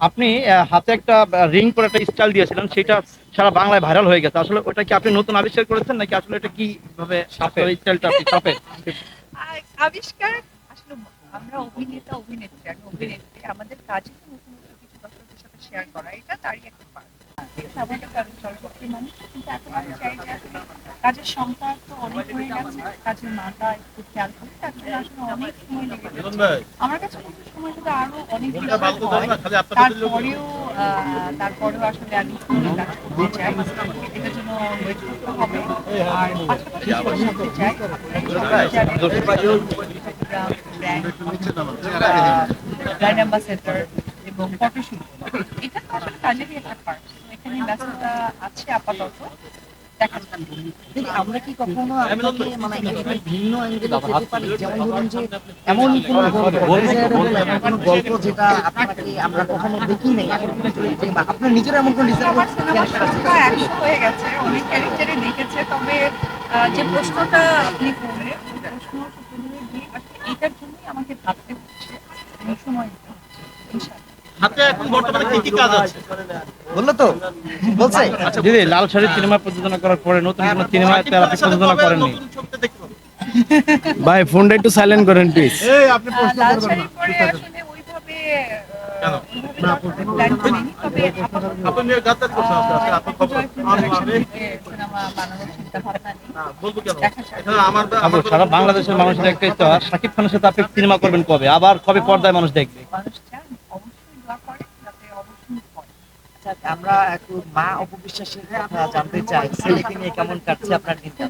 আপনি হাতে একটা রিং করে একটা স্টাইল দিয়েছিলেন সেটা সারা বাংলায় ভাইরাল হয়ে গেছে। আসলে ওটা কি আপনি নতুন আবিষ্কার করেছেন নাকি আসলে এটা কি ভাবে আপনার স্টাইলটা আপনি আ- আবিষ্কার আসলে আমরা অভিনেতা অভিনেত্রী আর অভিনেত্রী। আমাদের কাজে নতুন নতুন কিছু দর্শকদের সাথে শেয়ার করা এটা তারই একটা পার্ট আমাদের কারণ চলচ্চিত্র মানুষ কিন্তু এখন আমি চাই যে কাজের সংখ্যা তো অনেক হয়ে গেছে কাজের মাথা একটু খেয়াল করি তারপরে আসলে অনেক সময় লেগে আমার কাছে কিছু সময় যদি আরও অনেক তারপরেও তারপরেও আসলে আমি কাজ করতে চাই। এটার জন্য ওয়েট করতে হবে। আর পাশাপাশি করতে চাই ব্র্যান্ড অ্যাম্বাসেডর এবং ফটোশুট এটা তো আসলে কাজেরই একটা পার্ট এখানে ব্যস্ততা আছে আপাতত। আমরা কি কখনো মানে ভিন্ন অ্যাঙ্গেলে পেতে পারি? যেমন ধরুন যে এমন কোন গল্প desirable এমন কোন গল্প যেটা আপনাকে আমরা কখনো দেখি নাই এমন কোন চরিত্রে বা আপনার নিজের এমন কোন ডিজাইন সিনেমার সংখ্যা একশো হয়ে গেছে অনেক ক্যারেক্টারে দেখেছে তবে আহ, যে প্রশ্নটা আপনি করলেন প্রশ্ন এটার জন্যই আমাকে ভাবতে হচ্ছে সময় হাতে এখন বর্তমানে কি কি কাজ আছে? বলল তো? বলছে? আচ্ছা দিদি লাল শাড়ি সিনেমা প্রযোজনা করার পরে নতুন কোনো সিনেমা সাকিব আপনি প্রযোজনা করেননি? ভাই ফোনটা একটু সাইলেন্ট করেন প্লিজ এই আপনি প্রশ্ন করবেন না। সারা বাংলাদেশের মানুষের একটা শাকিব খানের সাথে আপনি সিনেমা করবেন কবে? আবার কবে পর্দায় মানুষ দেখবে মানুষ চান অবশ্যই দোয়া করে যাতে অবশ্যই হয় আচ্ছা, আমরা একটু মা অপবিশ্বাসের কথা জানতে চাই। ছেলেকে নিয়ে কেমন কাটছে আপনার দিনটা?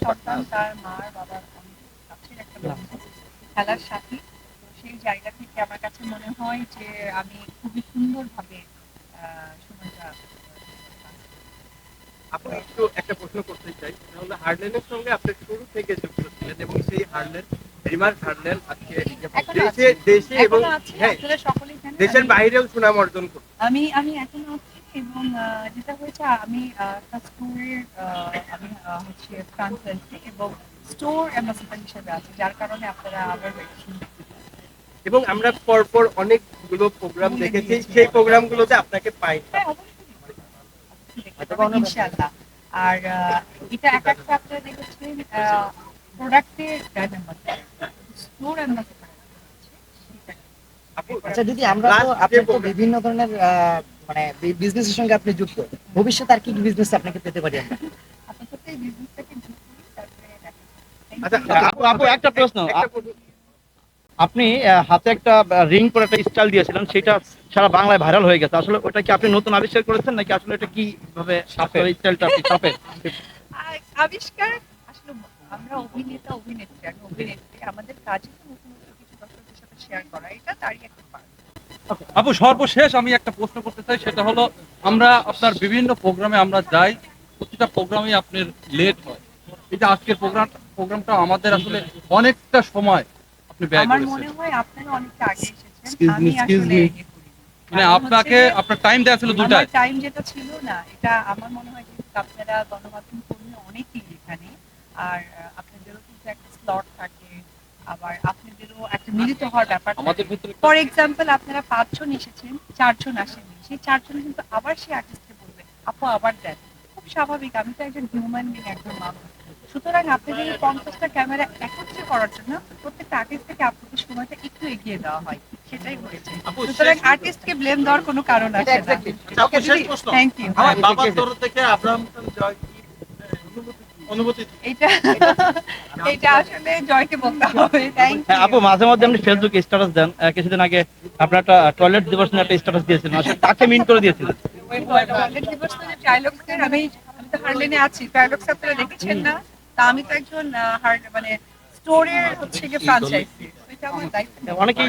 সন্তান তার বাবার খেলার সাথী। সেই জায়গা থেকে আমার কাছে মনে হয় যে আমি খুবই সুন্দরভাবে সময়টা আপনি একটু একটা প্রশ্ন করতে চাই। সেটা হলো হার্ডলেনের সঙ্গে আপনি শুরু থেকে যুক্ত ছিলেন এবং সেই হার্ডলেন রিমার্ক হার্ডলেন আজকে দেশে দেশে এবং হ্যাঁ। জানেন দেশের বাইরেও সুনাম অর্জন করছে আমি আমি এখন আছি এবং আহ, যেটা হয়েছে আমি আহ, একটা স্টোরের আমি হচ্ছে ফ্রান্সাইজি এবং স্টোর অ্যাম্বাসেডার হিসেবে আছি যার কারণে আপনারা আবার এবং আমরা পরপর অনেকগুলো প্রোগ্রাম দেখেছি সেই প্রোগ্রামগুলোতে আপনাকে পাই। হ্যাঁ ইনশাআল্লাহ। আর আহ, এটা এক একটা আপনারা দেখেছেন প্রোডাক্টের ব্র্যান্ড অ্যাম্বাসেডার স্টোর অ্যাম্বাসেডার আচ্ছা দিদি আমরা তো আপনার তো বিভিন্ন ধরনের মানে বিজনেসের সঙ্গে আপনি যুক্ত ভবিষ্যতে আর কি বিজনেস আপনাকে পেতে পারি আমরা? আপাতত এই বিজনেসটাকে। আচ্ছা আপু আপু একটা প্রশ্ন। আপনি হাতে একটা রিং করে একটা স্টাইল দিয়েছিলেন সেটা সারা বাংলায় ভাইরাল হয়ে গেছে। আসলে ওটা কি আপনি নতুন আবিষ্কার করেছেন নাকি আসলে এটা কি ভাবে স্টাইলটা আপনি আবিষ্কার আসলে আমরা অভিনেতা অভিনেত্রী আর অভিনেত্রী। আমাদের কাজে তো নতুন নতুন কিছু দর্শকদের সাথে শেয়ার করা এটা তারই একটা পার্ট আপু সর্বশেষ আমি একটা প্রশ্ন করতে চাই সেটা হলো আমরা আপনার বিভিন্ন প্রোগ্রামে আমরা যাই প্রতিটা প্রোগ্রামে আপনার লেট হয়। এই যে আজকের প্রোগ্রাম প্রোগ্রামটা আমাদের আসলে অনেকটা সময় আপনি ব্যয় আমার মনে হয় আপনারা অনেকটা আগে এসেছেন আমি আসলে। মানে আপনাকে আপনার টাইম দেওয়া ছিল আমার দুটায় টাইম যেটা ছিল না এটা আমার মনে হয় যে আপনারা গণমাধ্যম কর্মী অনেকেই এখানে আর আপনাদেরও কিন্তু একটা স্লট থাকে। আবার আপনাদেরও একটা মিলিত হওয়ার ব্যাপার আমাদের ভিতরে ফর এক্সাম্পল আপনারা পাঁচজন এসেছেন চারজন আসেননি। সেই চারজন কিন্তু আবার সেই আর্টিস্টকে বলবে আপু আবার দেন। খুব স্বাভাবিক আমি তো একজন হিউম্যান বিং একজন মানুষ। সুতরাং আপনাদের এই পঞ্চাশটা ক্যামেরা একত্রে করার জন্য প্রত্যেকটা আর্টিস্টকে আপনাদের সময়টা একটু এগিয়ে দেওয়া হয়? সেটাই হয়েছে। সুতরাং আর্টিস্টকে ব্লেম দেওয়ার কোনো কারণ আছে না। থ্যাংক ইউ বাবার তরফ থেকে আব্রাহাম জয় কি, আহ, অনুভূতি এটা এটা আসলে জয়কে বলতে হবে থ্যাংক হ্যাঁ আপু মাঝে মধ্যে আপনি ফেসবুকে স্ট্যাটাস দেন। কিছুদিন আগে আপনার একটা টয়লেট দিবস নিয়ে একটা স্ট্যাটাস দিয়েছিলেন। আসলে তাকে মিন করে দিয়েছিলেন? টয়লেট দিবস তো ট্রাইলক্সের আমি আমি তো হার্লেনে আছি। ট্রাইলক্স আপনারা দেখেছেন না? তা আমি তো একজন আহ, মানে স্টোরের হচ্ছে যে ফ্রাঞ্চাইজি এটা আমার দায়িত্ব। অনেকেই